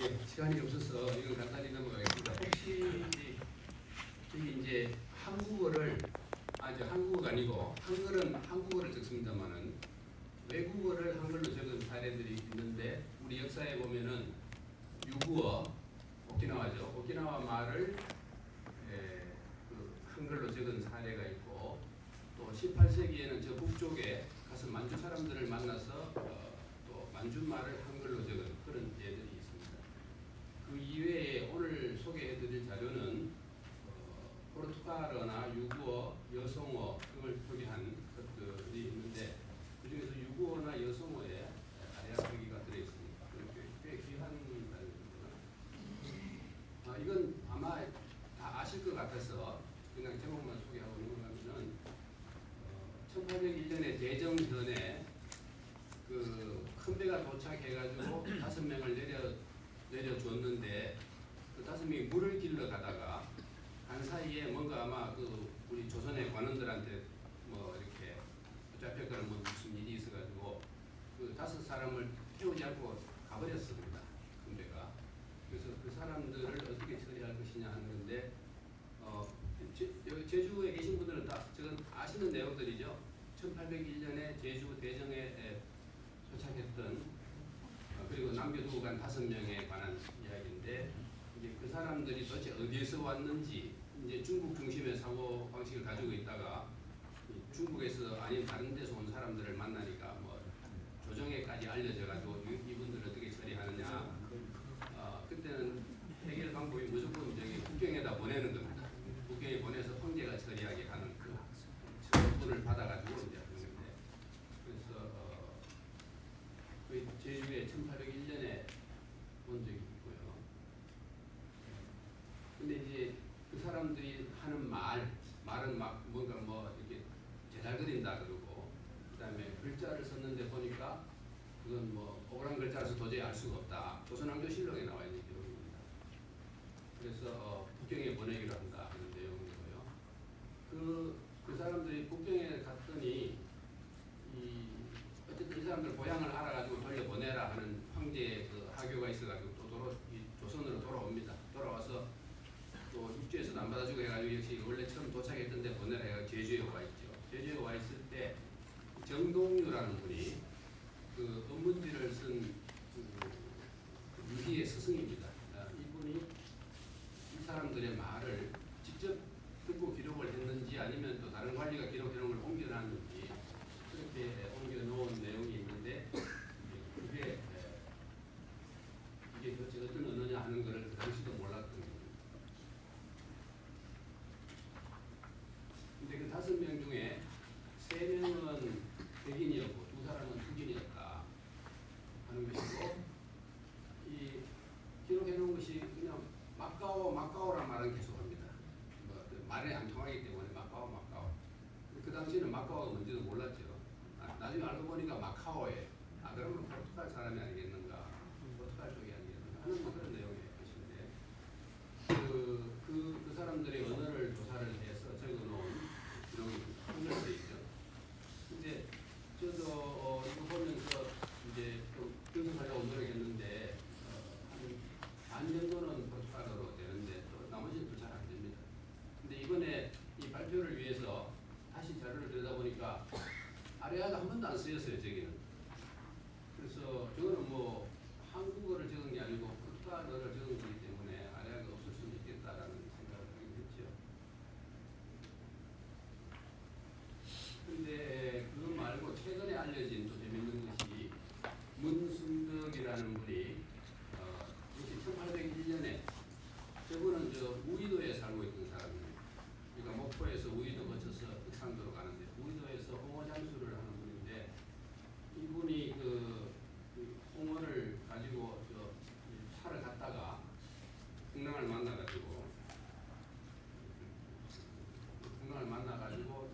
예, 시간이 없어서 이건 간단히 넘어가겠습니다. 혹시 여기 이제 한국어를 아저 한국어가 아니고 한글은 한국어를 적습니다만은 외국어를 한글로 적은 사례들이 있는데 우리 역사에 보면은 유구어 오키나와죠. 오키나와 말을 에, 그 한글로 적은 사례가 있고 또 18세기에는 저 북쪽에 가서 만주 사람들을 만나서 어, 또 만주 말을 한글로 적은 그런 예들이 있습니다. 그 이외에 오늘 소개해드릴 자료는 어, 포르투갈어나 유구어, 여성어 등을 표기한 것들이 있는데 그중에서 유구어나 여성어에 아래아 표기가 들어있습니다. 꽤, 꽤 귀한 자료입니다. 아, 이건 아마 다 아실 것 같아서 그냥 제목만 소개하고 넘어가면은 어, 1801년에 대정전에 그 큰 배가 도착해가지고 다섯 명을 내려 내려줬는데 그 다섯 명이 물을 길러 가다가 간 사이에 뭔가 아마 그 우리 관원들한테 뭐 이렇게 붙잡혔거나 뭐 무슨 일이 있어가지고 그 다섯 사람을 태우지 않고 가버렸습니다. 큰 배가. 그래서 그 사람들을 어떻게 처리할 것이냐 하는 건데 어, 제, 제주에 계신 분들은 다 지금 아시는 내용들이죠. 1801년에 제주 대정에 에, 도착했던 어, 그리고 남겨두고 간 다섯 명에 관한 이야기인데 이제 그 사람들이 도대체 어디에서 왔는지 이제 중국 중심의 사고 방식을 가지고 있다가 이 중국에서 아닌 다른 데서 온 사람들을 만나니까 뭐 조정에까지 알려져 가지고 이분들 어떻게 처리하느냐 어, 그때는 해결 방법이 무조건 저기 국경에다 보내는 겁니다. 국경에 보내서 황제가 처리하게 하는 그 처분을 받아가지고 이제 하는 건데 그래서 어, 그 제주에 1801년에 본 적이 있고요. 근데 이제 그 사람들이 하는 말, 말은 막 뭔가 뭐 이렇게 제잘 그린다 그러고 그다음에 글자를 썼는데 보니까 그건 뭐 오그란 글자라서 도저히 알 수가 없다. 조선왕조실록에 나와 있는 기록입니다. 그래서 어, 북경에 보내기로 한다 하는 내용이고요. 그, 그 사람들이 북경에 갔더니 이 어쨌든 이 사람들 고향을 알아가지고 돌려보내라 하는 황제의 그 하교가 있어가지고 또 도로, 이 조선으로 돌아옵니다. 돌아와서 또 육지에서 안 받아주고 해가지고 역시 원래 처음 도착했던 데 보내라 해가 제주에 와 있죠. 제주에 와 있을 때 정동유라는 분이 그 은문지를 쓴 그, 유희의 스승입니다. 아, 이분이 이 사람들의 말을 직접 듣고 기록을 했는지 아니면 또 다른 관리가 기록해놓은 걸 옮겨놨는지 그렇게 옮겨놓은 내용이 있는데 이제 그게 에, 이게 도대체 어떤 언어냐 하는 것을 그 당시도 몰랐던 겁니다. 근데 그 다섯 명 중에 세 명은 백인이었고 두 사람은 흑인이었다 하는 것이고 이 기록해 놓은 것이 그냥 마카오 마카오란 말은 계속합니다. 뭐, 그 말이 안 통하기 때문에 마카오 마카오. 근데 그 당시에는 마카오가 뭔지도 몰랐죠. 아, 나중에 알고 보니까 마카오에 아 그러면 포르투갈 사람이 아니겠는가 포르투갈 쪽이 아니겠는가 하는 뭐 그런 내용의 것인데 그, 그, 그 사람들의 언어를 조사를 해서 적어놓은 기록이 한글돼 있죠. 근데 저도 어, 이거 보면서 이제 좀 분석하려고 노력했는데 어, 한반 정도는 포르투갈어로 되는데 또 나머지는 또 잘 안 됩니다. 근데 이번에 이 발표를 위해서 다시 자료를 들여다보니까 아레아가 한 번도 안 쓰였어요, 저기는. 그래서 저거는 뭐 한국어를 적은 게 아니고 포르투갈어를 적은 거기 때문에 아레아가 없을 수는 있겠다라는 생각을 하긴 했죠. 근데 그거 말고 최근에 알려진 또 재밌는 것이 문순덕이라는 분이 어, 역시 1801년에 저분은 저 우이도에 살고 있던 사람이에요. 그러니까 목포에서 우이도 거쳐서 흑산도로 가는데 우이도에서 홍어 장수를 하는 분인데 이분이 그, 그 홍어를 가지고 저 차를 갔다가 풍랑을 만나가지고 풍랑을 만나가지고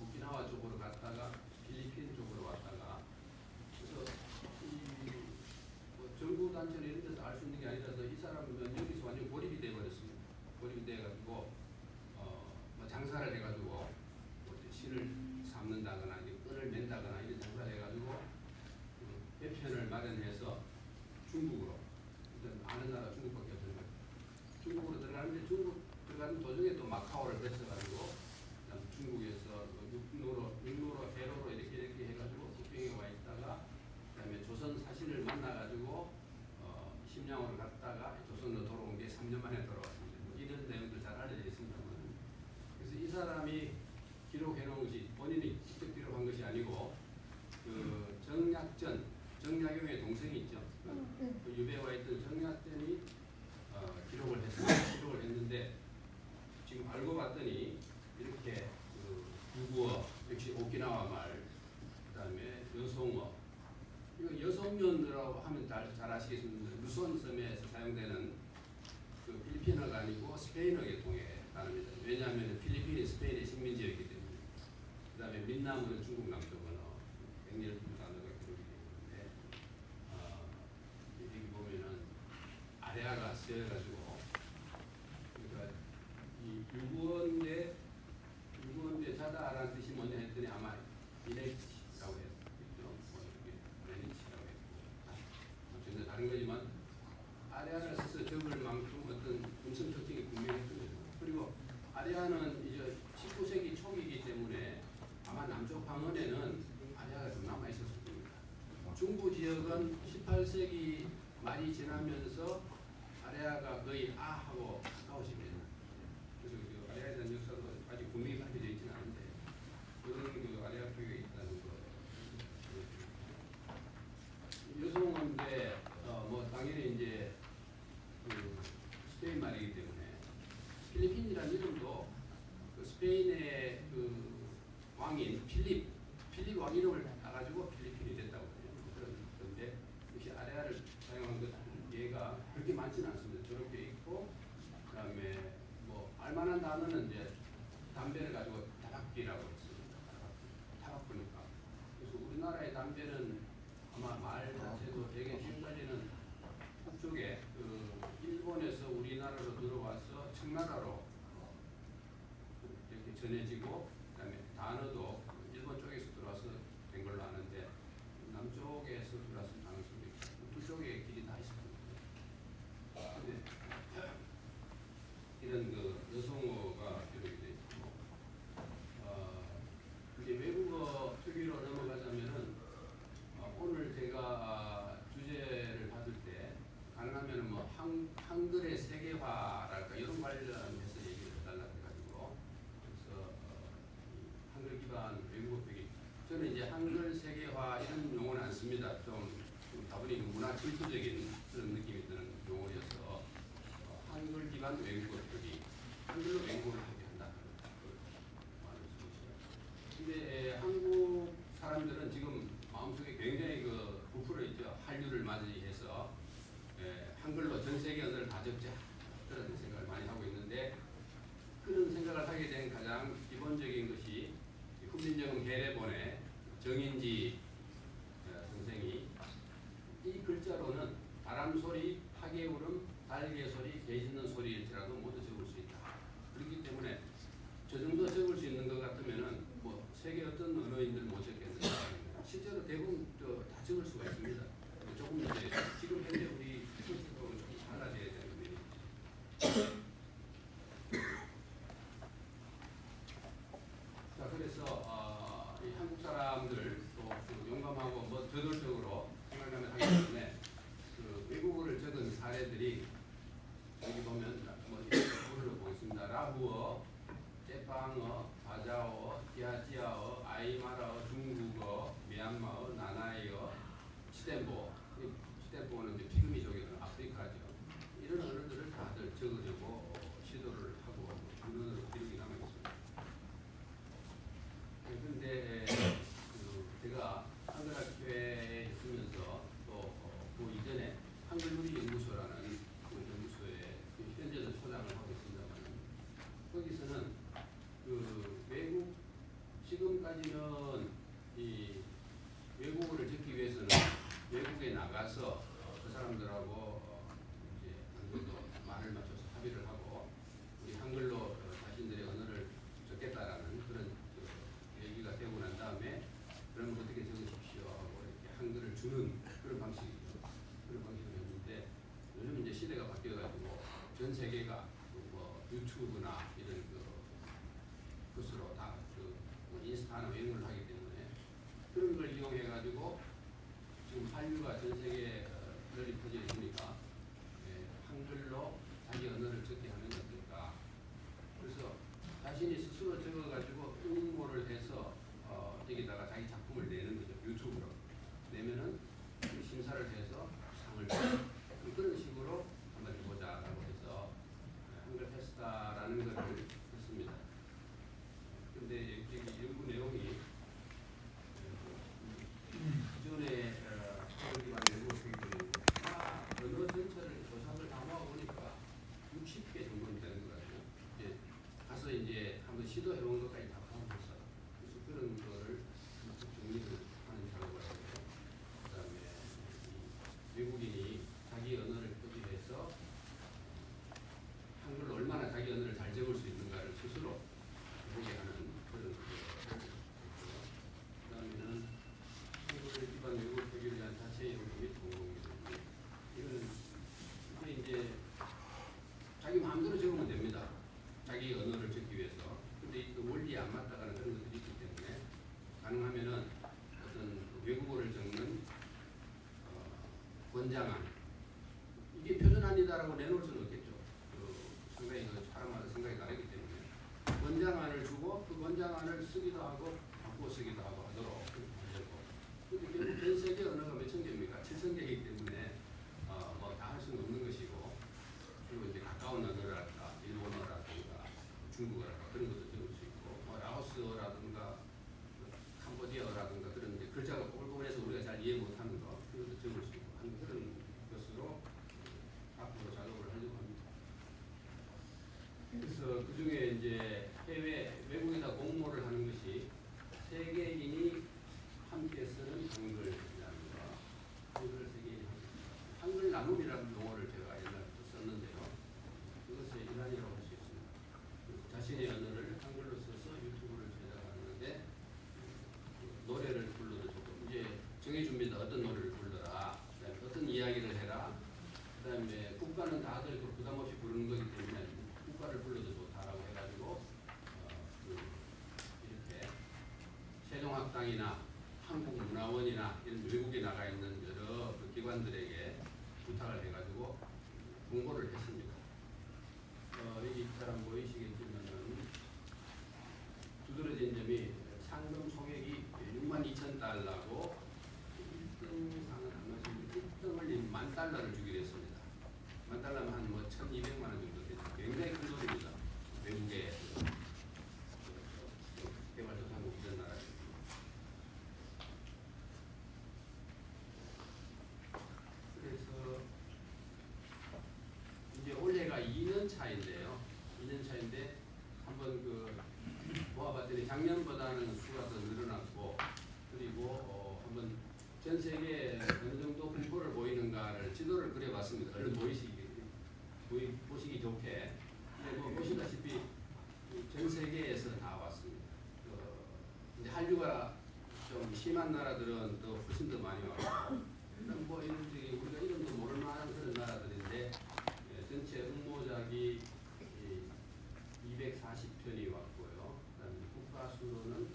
오키나와 쪽으로 갔다가 필리핀 쪽으로 왔다가 그래서 이뭐 정부 단체나 이런 데서 알 수 있는 게 아니라서 이 사람은 여기서 완전 고립이 돼 버렸습니다. 고립이 돼가지고 어뭐 장사를 해가지고 뭐 신을 삼는다거나 이제 끈을 맨다거나 이런 장사를 해가지고 그 배편을 마련해서 중국으로 일단 아는 나라 중국밖에 없어요. 중국으로 들어가는데 중국 들어가는 도중에 또 마카오를 뺏어가지고 중국에서 그 육로로 육로로 해로로 이렇게 이렇게 해가지고 국경에 와 있다가 그다음에 조선 사신을 만나가지고 어, 심양으로 갔다가 조선으로 돌아온 게 3년 만에 돌아왔습니다. 뭐 이런 내용들 잘 알려져 있습니다만 그래서 이 사람이 기록해 놓은 것이 본인이 직접 기록한 것이 아니고 그 정약전 정약용의 동생이 있죠. 그 유배와 있던 정약전이 어, 기록을 했습니다. 기록을 했는데 지금 알고 봤더니 이렇게 그 유구어 역시 오키나와 말 그다음에 여송어 여성면이라고 하면 잘, 잘 아시겠습니다. 루손 섬에서 사용되는 그 필리핀어가 아니고 스페인어의 통해 단어입니다. 왜냐하면 필리핀이 스페인의 식민지였기 때문에. 그 다음에 민남은 중국 남쪽 언어, 백렬 단어가 기록이 되어 있는데 어, 여기 보면은 아래아가 쓰여가지고 그러니까 이 유구원대 유구원대 자다라는 뜻이 뭐냐 했더니 아마 이네치라고 했죠. 뭐 이게 이네치라고 했고 뭐 전혀 다른 거지만 아레아를 써서 적을 만큼 어떤 음성 특징이 분명했던 거죠. 그리고 아레아는 이제 19세기 초기이기 때문에 아마 남쪽 방언에는 아레아가 좀 남아 있었을 겁니다. 중부 지역은 18세기 말이 지나면서 아레아가 거의 아하고 가까워집니다. 그래서 그 아레아에 대한 역사도 아직 분명히 밝혀져 있지는 않은데 그런 그 아레아 표가 있다는 거. 여성인데 어, 뭐 당연히 이제 그 스페인 말이기 때문에 필리핀이라는 이름도 그 스페인의 그 왕인 필립 필립 왕 이름을 따가지고 필리핀이 됐다고 해요. 그런 건데 역시 아레아를 사용한 것 얘가 그렇게 많지는 않습니다. 저렇게 있고 그다음에 뭐 알만한 단어는 이제 담배를 가지고 타박기라고 했습니다. 타박기니까 그래서 우리나라의 담배는 아마 말 자체도 되게 지금까지는 북쪽에 그 일본에서 우리나라로 들어와서 청나라로 어, 이렇게 전해지고 그다음에 단어도 일본 쪽에서 들어와서 된 걸로 아는데 남쪽에서 들어왔을 가능성이 있고 두 쪽의 길이 다 있습니다. 근데 이런 그 여성어가 기록이 돼 있고 어, 이제 외국어 특위로 넘어가자면은 어, 오늘 제가 아, 주제를 받을 때 가능하면 뭐 한, 한글의 세계화랄까 이런 관련해서 얘기를 해달라고 해가지고 그래서 어, 이 한글 기반 외국어 표기 저는 이제 한글 세계화 이런 용어는 안 씁니다. 좀, 좀 다분히 그 문화 질투적인 그런 느낌이 드는 용어여서 어, 한글 기반 외국어 표기 한글로 외국어를 표기한다. 그 말을 쓰고 있어요. 근데 에, 한국 사람들은 지금 마음속에 굉장히 그 부풀어 있죠. 한류를 맞이해서 에, 한글로 전 세계 언어를 다 적자 그런 생각을 많이 하고 있는데 그런 생각을 하게 된 가장 기본적인 것이 훈민정음 해례본의 정인지 따지면 이 외국어를 듣기 위해서는 외국에 나가서 어, 그 사람들하고 어, 이제 한글로 말을 맞춰서 합의를 하고 우리 한글로 어, 자신들의 언어를 적겠다라는 그런 그 얘기가 되고 난 다음에 그러면 어떻게 적으십시오 하고 이렇게 한글을 주는 그런 방식이죠. 그런 방식이었는데 요즘 이제 시대가 바뀌어가지고 전 세계가 뭐 유튜브나 있다라고 내놓을 수는 없겠죠. 그 상당히 그 사람마다 생각이 다르기 때문에 원장안을 주고 그 원장안을 쓰기도 하고 바꿔 쓰기도 하고 하도록 그렇게 전 세계 언어가 몇 천 개입니까? 7천 개 식당이나 한국문화원이나 이런 외국에 나가 있는 여러 그 기관들에게 2년 차인데요. 2년 차인데 한번 그 모아봤더니 작년보다는 수가 더 늘어났고 그리고 어 한번 전 세계 어느 정도 분포를 보이는가를 지도를 그려봤습니다. 얼른 보이시기 보이, 보시기 좋게. 그리고 보시다시피 전 세계에서 나왔습니다. 그 이제 한류가 좀 심한 나라들은 더 훨씬 더 많이 왔고, 뭐 이런 우리 옵션이 왔고요. 그다음에 국가수로는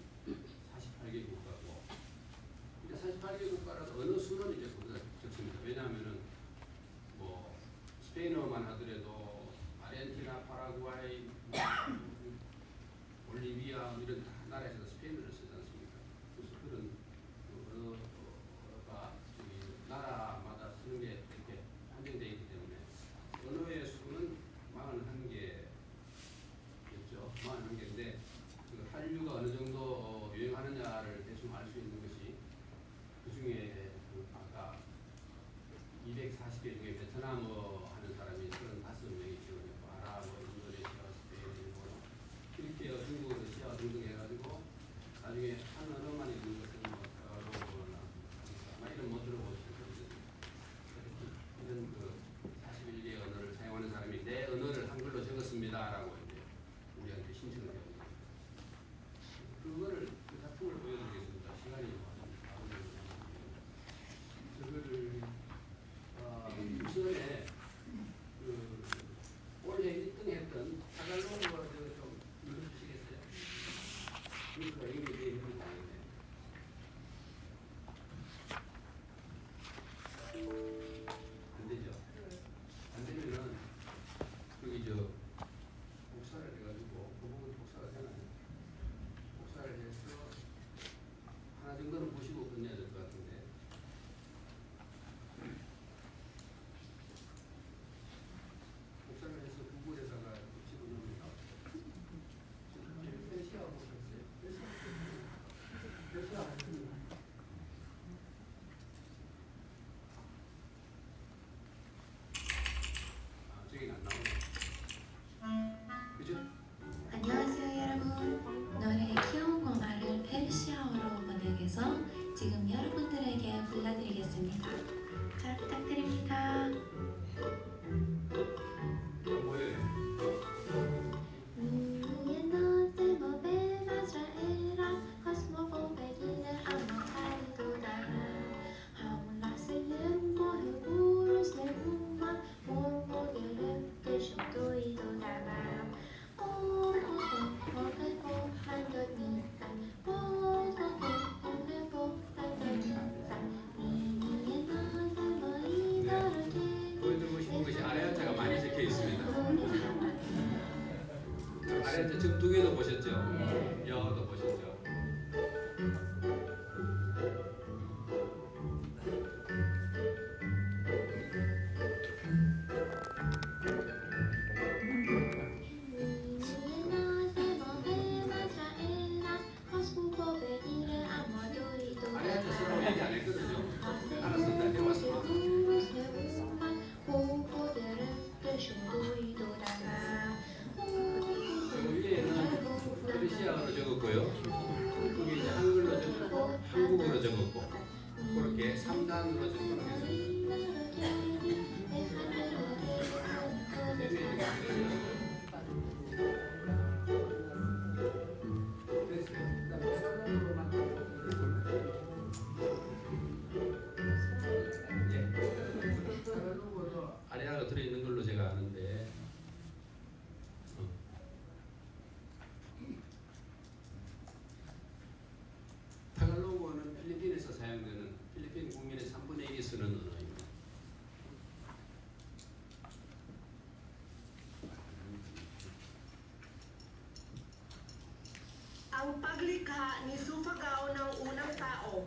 Ang paglikha ni Sufagao ng unang tao,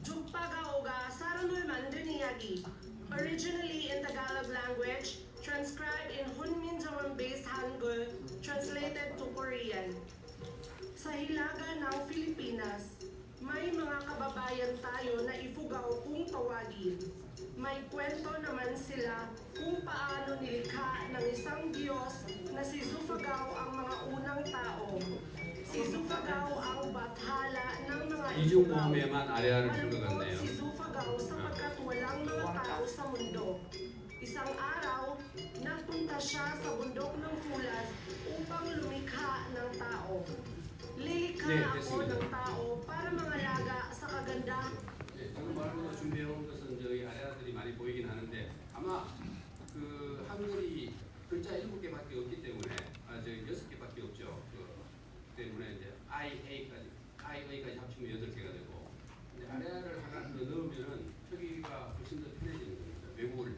Jugpagaoga Saranul Manduniagi, originally in Tagalog language, transcribed in Hunminjawang-based Hangul, translated to Korean. Sa hilaga ng Pilipinas, may mga kababayan tayo na ifugaw kung tawagin. May kwento naman sila kung paano nilikha ng isang Diyos na si Zufagao ang mga unang tao Si Zufagao ang bathala ng mga 이중 Ifugao. 모음에만 아래아를 준 것 Malungkot 같네요. si Zufagao sapagkat walang mga tao sa mundo. Isang araw, nagpunta siya sa bundok ng Fulas upang lumikha ng tao. Lilikha 네, ako 됐습니다. ng tao para mangalaga sa kaganda 예, 저는 말로 준비해온 것은 저희 아래아들이 많이 보이긴 하는데 아마 그 한글이 글자 일곱 개밖에 없기 때문에 아 저기 여섯 개밖에 없죠. 그 때문에 이제 IA까지 IA까지 합치면 여덟 개가 되고 이제 아래를 하나 더 넣으면 표기가 훨씬 더 편해지는 겁니다. 외국어를